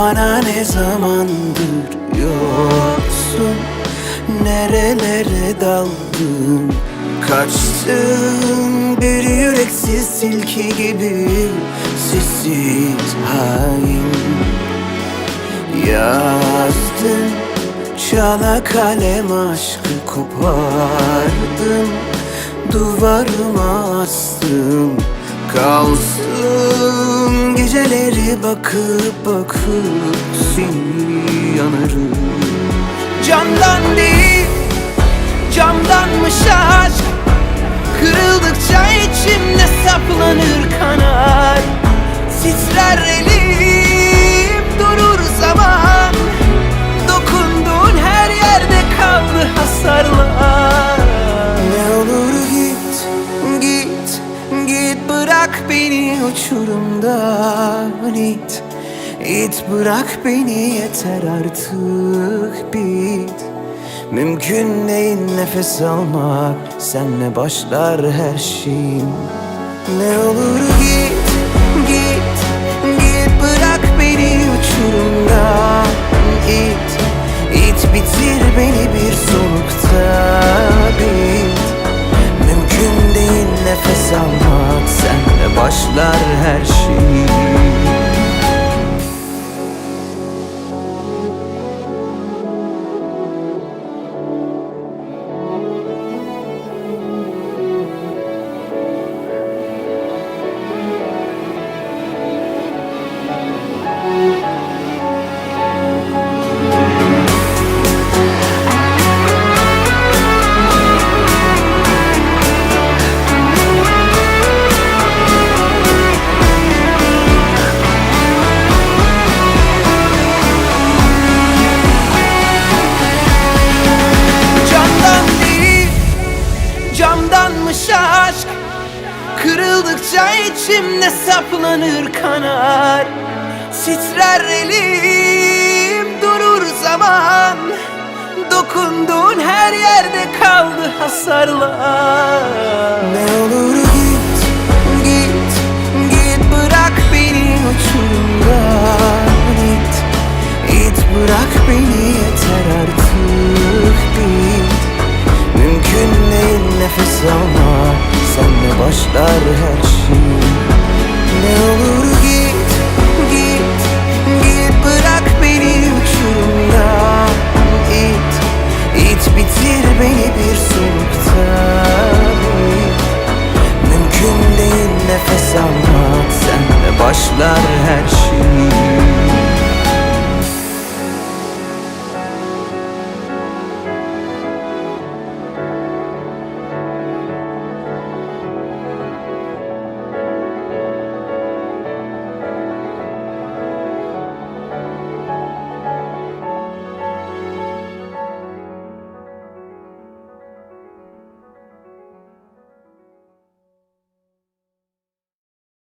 Bana ne zamandır yoksun? Nerelere daldın? Kaçtın? Bir yüreksiz tilki gibi Sessiz hain. Yazdın Çala kalem aşkı kopardım Duvarıma astım Kalsın. Geceleri bakıp bakıp seni yanarım. Camdan değil beni uçurumdan it İt bırak beni yeter artık bit. Mümkün değil nefes almak Senle başlar her şeyim. Ne olur git, git, git bırak beni uçurumdan. İt İt bitir beni başlar her şey Camdanmış aşk. Kırıldıkça içimde saplanır kanar. Titrer elim durur zaman. Dokunduğun her yerde kaldı hasarlar. Ne olur git, git, git bırak beni uçurumdan. İt İt bırak beni yeter artık. Bit Mümkün değil nefes almak başlar her şey. Ne olur git, git, git bırak beni uçurumdan it İt bitir beni bir solukta Mümkün değil nefes almak Senle başlar her şey